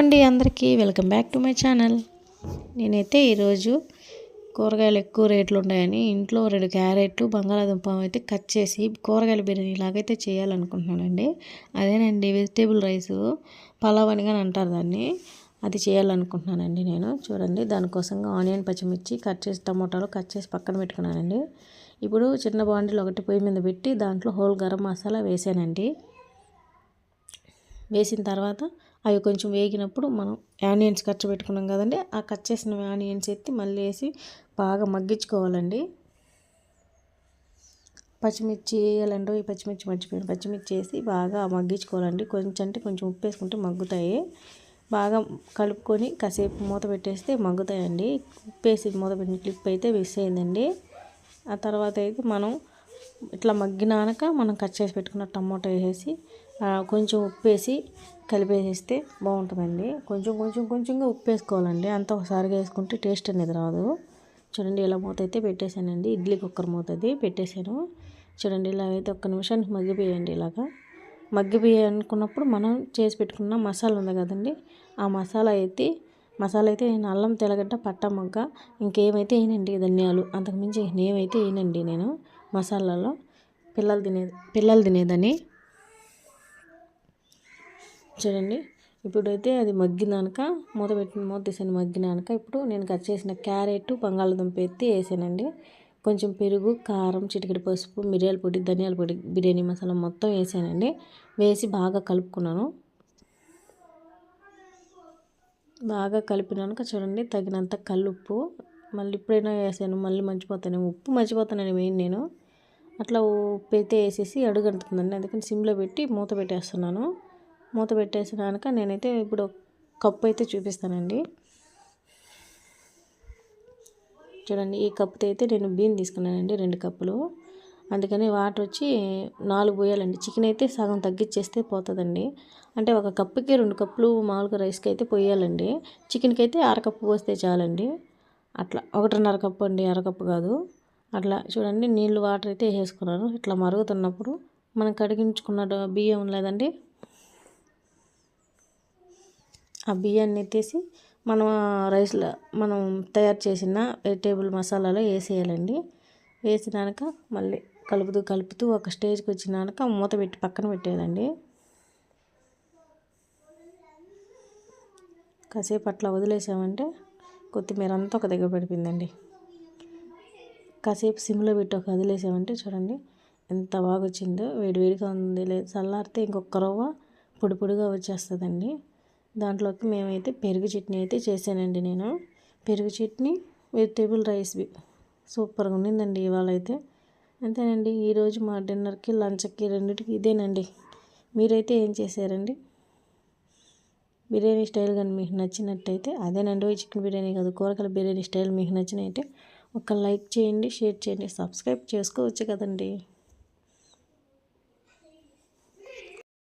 అండి అందరికీ. Welcome back to my channel నేనైతే ఈరోజు కూరగాయలు ఎక్కువ రేట్లు ఉన్నాయని ఇంట్లో రెండు క్యారెట్లు బంగాళాదుంప అయితే కట్ చేసి కూరగాయల బిర్యానీ ఇలాగైతే చేయాలనుకుంటున్నానండి. అదేనండి వెజిటేబుల్ రైస్ పలావ్ అని కానీ అంటారు దాన్ని. అది చేయాలనుకుంటున్నానండి నేను. చూడండి దానికోసంగా ఆనియన్ పచ్చిమిర్చి కట్ చేసి టమోటాలు కట్ చేసి పక్కన పెట్టుకున్నానండి. ఇప్పుడు చిన్న బాండీలు ఒకటి పొయ్యి మీద పెట్టి దాంట్లో హోల్ గరం మసాలా వేసానండి. వేసిన తర్వాత అవి కొంచెం వేగినప్పుడు మనం ఆనియన్స్ కట్ పెట్టుకున్నాం కదండి ఆ కట్ చేసిన ఆనియన్స్ ఎత్తి మళ్ళీ వేసి బాగా మగ్గించుకోవాలండి. పచ్చిమిర్చి వేయాలండి ఈ పచ్చిమిర్చి మర్చిపోయిన. పచ్చిమిర్చి వేసి బాగా మగ్గించుకోవాలండి. కొంచెం అంటే కొంచెం ఉప్పు వేసుకుంటే మగ్గుతాయి. బాగా కలుపుకొని కాసేపు మూత పెట్టేస్తే మగ్గుతాయండి. ఉప్పు వేసి మూత పెట్టిన క్లిప్ అయితే మిస్ అయిందండి. ఆ తర్వాత అయితే మనం ఇట్లా మగ్గినాక మనం కట్ చేసి పెట్టుకున్న టమాటో వేసేసి కొంచెం ఉప్పు వేసి కలిపేసేస్తే బాగుంటుందండి. కొంచెం కొంచెం కొంచెంగా ఉప్పు వేసుకోవాలండి. అంత ఒకసారిగా వేసుకుంటే టేస్ట్ అనేది రాదు. చూడండి ఇలా మూత అయితే పెట్టేశానండి. ఇడ్లీ కుక్కర్ మూత అది పెట్టేశాను. చూడండి ఇలా అయితే ఒక్క నిమిషానికి మగ్గిపోయండి ఇలాగా. మగ్గిపోయి అనుకున్నప్పుడు మనం చేసి పెట్టుకున్న మసాలా ఉంది కదండి ఆ మసాలా అయితే మసాలా అయితే నేను అల్లం తెల్లగడ్డ పట్ట మొగ్గ ఇంకేమైతే వేయనండి ధనియాలు అంతకుమించి నేమైతే వేయనండి నేను. మసాలాలో పిల్లలు తినేది పిల్లలు తినేదని. చూడండి ఇప్పుడైతే అది మగ్గినాక మూత పెట్టి మూత తీసాను మగ్గినాక ఇప్పుడు నేను కట్ చేసిన క్యారెట్ బంగాళదుంప ఎత్తి వేసానండి. కొంచెం పెరుగు కారం చిటికెడు పసుపు మిరియాల పొడి ధనియాల పొడి బిర్యానీ మసాలా మొత్తం వేసానండి. వేసి బాగా కలుపుకున్నాను. బాగా కలిపినాక చూడండి తగినంత కల్లుప్పు మళ్ళీ ఇప్పుడైనా వేసాను మళ్ళీ మర్చిపోతాను. ఉప్పు మర్చిపోతానని మెయిన్ నేను. అట్లా ఉప్పు అయితే వేసేసి అడుగంటుందండి అందుకని సిమ్లో పెట్టి మూత పెట్టేస్తున్నాను. మూత పెట్టేసినాక నేనైతే ఇప్పుడు కప్పు అయితే చూపిస్తానండి. చూడండి ఈ కప్పుతో అయితే నేను బియ్యం తీసుకున్నానండి రెండు కప్పులు. అందుకని వాటర్ వచ్చి నాలుగు పోయాలండి. చికెన్ అయితే సగం తగ్గించేస్తే పోతుందండి. అంటే ఒక కప్పుకి రెండు కప్పులు మామూలుగా రైస్కి అయితే పోయాలండి. చికెన్కి అయితే అరకప్పు పోస్తే చాలండి. అట్లా ఒకటిన్నర కప్పు అండి అరకప్పు కాదు. అట్లా చూడండి నీళ్ళు వాటర్ అయితే వేసుకున్నారు ఇట్లా మరుగుతున్నప్పుడు మనం కడిగించుకున్న బియ్యం లేదండి. ఆ బియ్యాన్ని ఎత్తేసి మనం రైస్లో మనం తయారు చేసిన వెజిటేబుల్ మసాలాలో వేసేయాలండి. వేసినాక మళ్ళీ కలుపుతూ కలుపుతూ ఒక స్టేజ్కి వచ్చినాక మూత పెట్టి పక్కన పెట్టేయాలండి. కాసేపు అట్లా వదిలేసామంటే కొత్తిమీర అంతా ఒక దగ్గర పడిపోయిందండి. కాసేపు సిమ్లో పెట్టి ఒక వదిలేసామంటే చూడండి ఎంత బాగా వచ్చిందో వేడివేడిగా ఉంది. లేదు చల్లారితే ఇంకొక రవ్వ పొడి పొడిగా వచ్చేస్తుందండి. దాంట్లోకి మేమైతే పెరుగు చట్నీ అయితే చేశానండి నేను. పెరుగు చట్నీ వెజిటేబుల్ రైస్ సూపర్గా ఉండిందండి ఇవాళ అయితే అంతేనండి ఈరోజు మా డిన్నర్కి లంచ్కి రెండింటికి ఇదేనండి. మీరైతే ఏం చేశారండి? బిర్యానీ స్టైల్ కానీ మీకు నచ్చినట్టయితే అదేనండి చికెన్ బిర్యానీ కాదు కూరగాయల బిర్యానీ స్టైల్ మీకు నచ్చినట్టయితే ఒక లైక్ చేయండి షేర్ చేయండి సబ్స్క్రైబ్ చేసుకోవచ్చు కదండి.